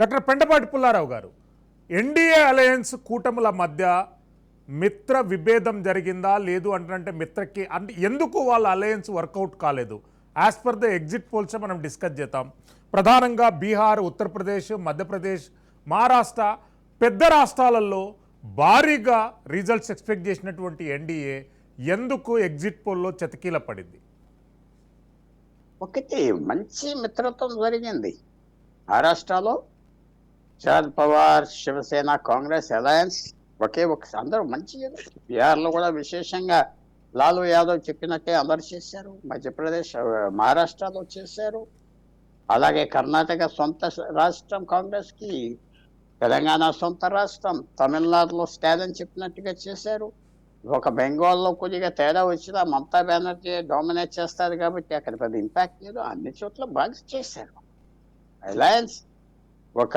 Doctor Pendapati Pullarao గారు NDA alliance కూటముల మధ్య మిత్ర విభేదం జరిగిందా? లేదు అంటే మిత్రకి అంటే ఎందుకు వాళ్ళ అలయన్స్ వర్కౌట్ కాలేదు? As per the exit polls మనం డిస్కస్ చేద్దాం. ప్రధానంగా బీహార్ ఉత్తరప్రదేశ్ మధ్యప్రదేశ్ మహారాష్ట్ర పెద్ద రాష్ట్రాలలో భారీగా రిజల్ట్స్ ఎక్స్పెక్ట్ చేసినటువంటి ఎన్డీఏ ఎందుకు ఎగ్జిట్ పోల్లో చతికీల పడింది? ఒకటి మంచి మిత్రత్వం జరిగింది. మహారాష్ట్రలో శరద్ పవార్ శివసేన కాంగ్రెస్ అలయన్స్ ఒకే ఒక అందరూ మంచి బీహార్లో కూడా విశేషంగా లాలూ యాదవ్ చెప్పినట్టే అందరు చేశారు. మధ్యప్రదేశ్ మహారాష్ట్రలో చేశారు. అలాగే కర్ణాటక సొంత రాష్ట్రం కాంగ్రెస్కి తెలంగాణ సొంత రాష్ట్రం తమిళనాడులో స్టాలిన్ చెప్పినట్టుగా చేశారు. ఒక బెంగాల్లో కొద్దిగా తేడా వచ్చినా మమతా బెనర్జీ డామినేట్ చేస్తారు కాబట్టి అక్కడ పెద్ద ఇంపాక్ట్ లేదు. అన్ని చోట్ల బాగా చేశారు. అలయన్స్ ఒక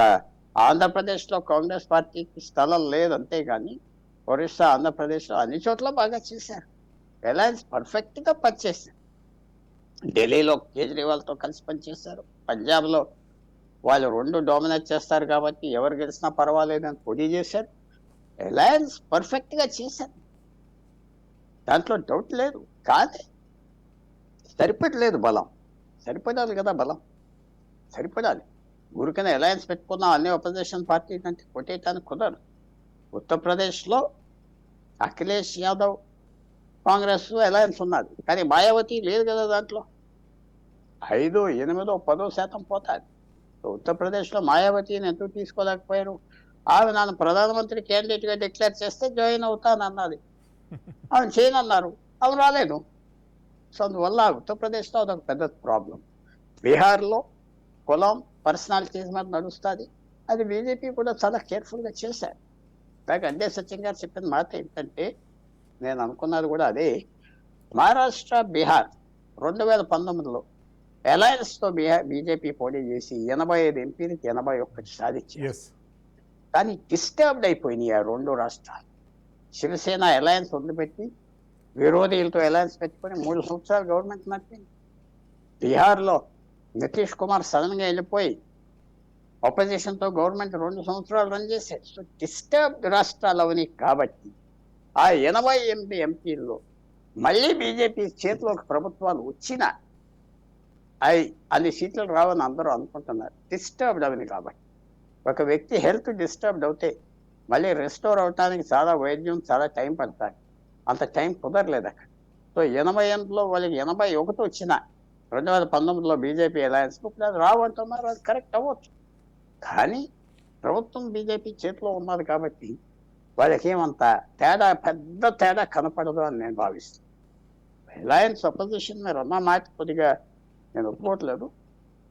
ఆంధ్రప్రదేశ్లో కాంగ్రెస్ పార్టీకి స్థలం లేదు అంతేగాని ఒరిస్సా ఆంధ్రప్రదేశ్లో అన్ని చోట్ల బాగా చేశారు. రిలయన్స్ పర్ఫెక్ట్గా పనిచేశారు. ఢిల్లీలో కేజ్రీవాల్తో కలిసి పనిచేశారు. పంజాబ్లో వాళ్ళు రెండు డామినేట్ చేస్తారు కాబట్టి ఎవరు గెలిచినా పర్వాలేదు అని పోటీ చేశారు. రిలయన్స్ పర్ఫెక్ట్గా చేశారు. దాంట్లో డౌట్ లేదు. కానీ సరిపడలేదు బలం. సరిపడాలి కదా బలం. సరిపడాలి. ఊరికనే అలయన్స్ పెట్టుకున్నాం అన్ని అపోజిషన్ పార్టీ అంటే కొట్టేయటానికి కుదరదు. ఉత్తరప్రదేశ్లో అఖిలేష్ యాదవ్ కాంగ్రెస్ అలయన్స్ ఉన్నది. కానీ మాయావతి లేదు కదా దాంట్లో. ఐదు ఎనిమిదో పదో శాతం పోతాది. ఉత్తరప్రదేశ్లో మాయావతిని ఎందుకు తీసుకోలేకపోయారు? ఆమె నన్ను ప్రధానమంత్రి క్యాండిడేట్గా డిక్లేర్ చేస్తే జాయిన్ అవుతాను అన్నది. ఆమె చేయనన్నారు. ఆమె రాలేదు. సో అందువల్ల ఉత్తరప్రదేశ్లో అదొక పెద్ద ప్రాబ్లం బీహార్లో కులం పర్సనాలిటీస్ మీద నడుస్తుంది. అది బీజేపీ కూడా చాలా కేర్ఫుల్గా చేశారు. పైగా అందే సత్యం గారు చెప్పిన మాట ఏంటంటే నేను అనుకున్నది కూడా అదే. మహారాష్ట్ర బీహార్ రెండు వేల పంతొమ్మిదిలో అలయన్స్తో బీహార్ బీజేపీ పోటీ చేసి ఎనభై ఐదు ఎంపీలకి ఎనభై ఒక్కటి సాధించారు. కానీ డిస్టర్బ్డ్ అయిపోయినాయి ఆ రెండు రాష్ట్రాలు. శివసేన అలయన్స్ వదిలిపెట్టి విరోధీలతో అలయన్స్ పెట్టుకొని మూడు సంవత్సరాలు గవర్నమెంట్ నడిపింది. బీహార్లో నితీష్ కుమార్ సడన్గా వెళ్ళిపోయి ఆపోజిషన్తో గవర్నమెంట్ రెండు సంవత్సరాలు రన్ చేశారు సో డిస్టర్బ్డ్ రాష్ట్రాలు అవని కాబట్టి ఆ ఎనభై ఎనిమిది ఎంపీల్లో మళ్ళీ బీజేపీ చేతిలోకి ప్రభుత్వాలు వచ్చినా అవి అన్ని సీట్లు రావని అందరూ అనుకుంటున్నారు. డిస్టర్బ్డ్ అవని కాబట్టి ఒక వ్యక్తి హెల్త్ డిస్టర్బ్డ్ అవుతే మళ్ళీ రెస్టోర్ అవటానికి చాలా వైద్యం చాలా టైం పడతారు అంత టైం కుదరలేదు అక్కడ. సో ఎనభై ఎనిమిదిలో వాళ్ళకి ఎనభై ఒకటి వచ్చిన రెండు వేల పంతొమ్మిదిలో బీజేపీ అలయన్స్ ఇప్పుడు అది రావంటున్నారు అది కరెక్ట్ అవ్వచ్చు. కానీ ప్రభుత్వం బీజేపీ చేతిలో ఉన్నది కాబట్టి వాళ్ళకి ఏమంత తేడా పెద్ద తేడా కనపడదు అని నేను భావిస్తాను రిలయన్స్ అపోజిషన్ మీరు అన్న మాట కొద్దిగా నేను ఒప్పుకోవట్లేదు.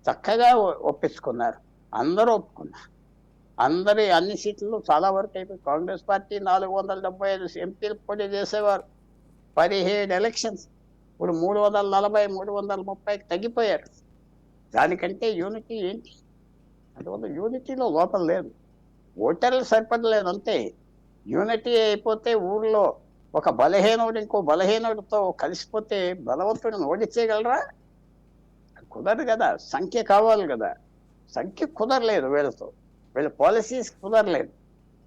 చక్కగా ఒప్పించుకున్నారు. అందరూ ఒప్పుకున్నారు. అందరి అన్ని సీట్లు చాలా వరకు అయిపోయి కాంగ్రెస్ పార్టీ నాలుగు వందల డెబ్బై ఐదు ఎంపీలు పోటీ చేసేవారు. పదిహేడు ఎలక్షన్స్ ఇప్పుడు మూడు వందల నలభై మూడు వందల ముప్పైకి తగ్గిపోయారు. దానికంటే యూనిటీ ఏంటి? అందువల్ల యూనిటీలో లోపం లేదు. ఓటర్లు సరిపడలేదు అంతే యూనిటీ అయిపోతే ఊళ్ళో ఒక బలహీనుడు ఇంకో బలహీనుడితో కలిసిపోతే బలవంతుడిని ఓడించేయగలరా కుదరదు కదా. సంఖ్య కావాలి కదా. సంఖ్య కుదరలేదు వీళ్ళతో. వీళ్ళ పాలసీస్ కుదరలేదు.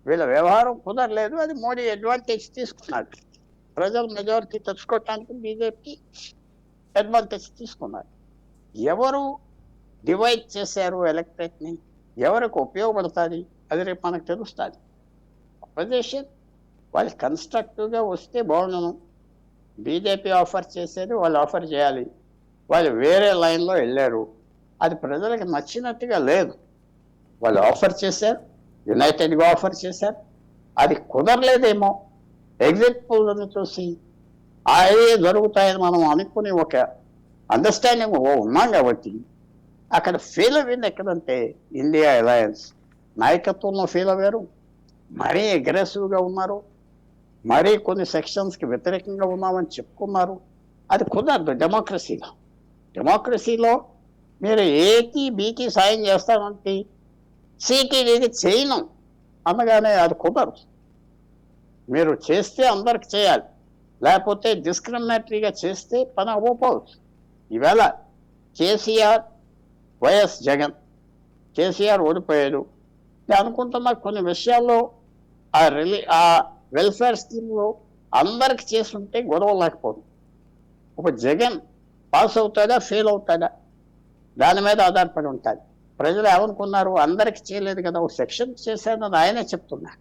వీళ్ళ వ్యవహారం కుదరలేదు. అది మోడీ అడ్వాంటేజ్ తీసుకున్నాడు. ప్రజలు మెజారిటీ తెచ్చుకోవటానికి బీజేపీ అడ్వాంటేజ్ తీసుకున్నారు. ఎవరు డివైడ్ చేశారు ఎలక్ట్రేట్ని ఎవరికి ఉపయోగపడుతుంది? అది రేపు మనకు తెలుస్తుంది. అపోజిషన్ వాళ్ళు కన్స్ట్రక్టివ్గా వస్తే బాగుండను. బీజేపీ ఆఫర్ చేసేది వాళ్ళు ఆఫర్ చేయాలి. వాళ్ళు వేరే లైన్లో వెళ్ళారు. అది ప్రజలకు నచ్చినట్టుగా లేదు. వాళ్ళు ఆఫర్ చేశారు. యునైటెడ్గా ఆఫర్ చేశారు. అది కుదరలేదేమో. ఎగ్జిట్ పోల్ని చూసి అవే జరుగుతాయని మనం అనుకుని ఒక అండర్స్టాండింగ్ ఉన్నాం కాబట్టి అక్కడ ఫెయిల్ అయింది ఎక్కడంటే ఇండియా అలయన్స్ నాయకత్వంలో ఫెయిల్ అయ్యారు మరీ అగ్రెసివ్గా ఉన్నారు. మరీ కొన్ని సెక్షన్స్కి వ్యతిరేకంగా ఉన్నామని చెప్పుకున్నారు. అది కుదరదు డెమోక్రసీలో డెమోక్రసీలో మీరు ఏకి బీకి సాయం చేస్తామంటే సీకి ఇది చేయను అనగానే అది కుదరదు. మీరు చేస్తే అందరికి చేయాలి. లేకపోతే డిస్క్రిమినేటరీగా చేస్తే పని అవ్వకపోవచ్చు ఈవేళ కేసీఆర్ వైఎస్ జగన్ కేసీఆర్ ఓడిపోయాడు. అనుకుంటున్న కొన్ని విషయాల్లో ఆ రిలీ ఆ వెల్ఫేర్ స్కీమ్లో అందరికి చేస్తుంటే గొడవ లేకపోదు. ఒక జగన్ పాస్ అవుతాడా ఫెయిల్ అవుతాడా? దాని మీద ఆధారపడి ఉంటుంది. ప్రజలు ఏమనుకున్నారు? అందరికి చేయలేదు కదా ఒక సెక్షన్ చేశానని ఆయనే చెప్తున్నా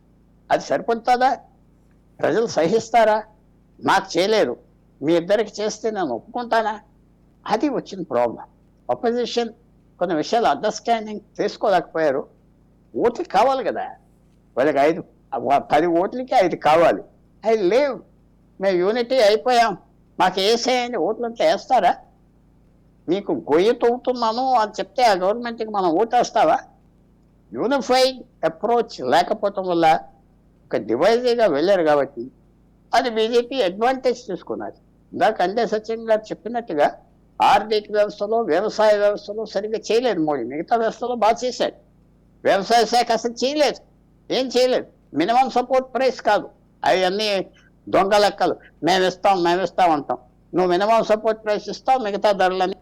అది సరిపడుతుందా ప్రజలు సహిస్తారా? నాకు చేయలేదు మీ ఇద్దరికి చేస్తే నేను ఒప్పుకుంటానా? అది వచ్చిన ప్రాబ్లం అపోజిషన్ కొన్ని విషయాలు అండర్స్టాండింగ్ తీసుకోలేకపోయారు. ఓట్లు కావాలి కదా. వాళ్ళకి ఐదు పది ఓట్లకి ఐదు కావాలి. అవి లేవు. మేము యూనిటీ అయిపోయాం. మాకు వేసేయండి ఓట్లు అంటే వేస్తారా? మీకు గొయ్యి తవ్వుతున్నాను అని చెప్తే ఆ గవర్నమెంట్కి మనం ఓటేస్తావా? యూనిఫైడ్ అప్రోచ్ లేకపోవటం వల్ల ఒక డివైజీగా వెళ్ళారు కాబట్టి అది బీజేపీ అడ్వాంటేజ్ తీసుకున్నది ఇందాక అందే సత్యం గారు చెప్పినట్టుగా ఆర్థిక వ్యవస్థలో వ్యవసాయ వ్యవస్థలో సరిగ్గా చేయలేదు మోడీ. మిగతా వ్యవస్థలో బాగా చేశాడు. వ్యవసాయ శాఖ అసలు చేయలేదు. ఏం చేయలేదు. మినిమం సపోర్ట్ ప్రైస్ కాదు. అవన్నీ దొంగ లెక్కలు. మేము ఇస్తాం మేము ఇస్తాం అంటాం. నువ్వు మినిమం సపోర్ట్ ప్రైస్ ఇస్తావు మిగతా ధరలని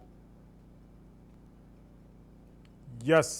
ఎస్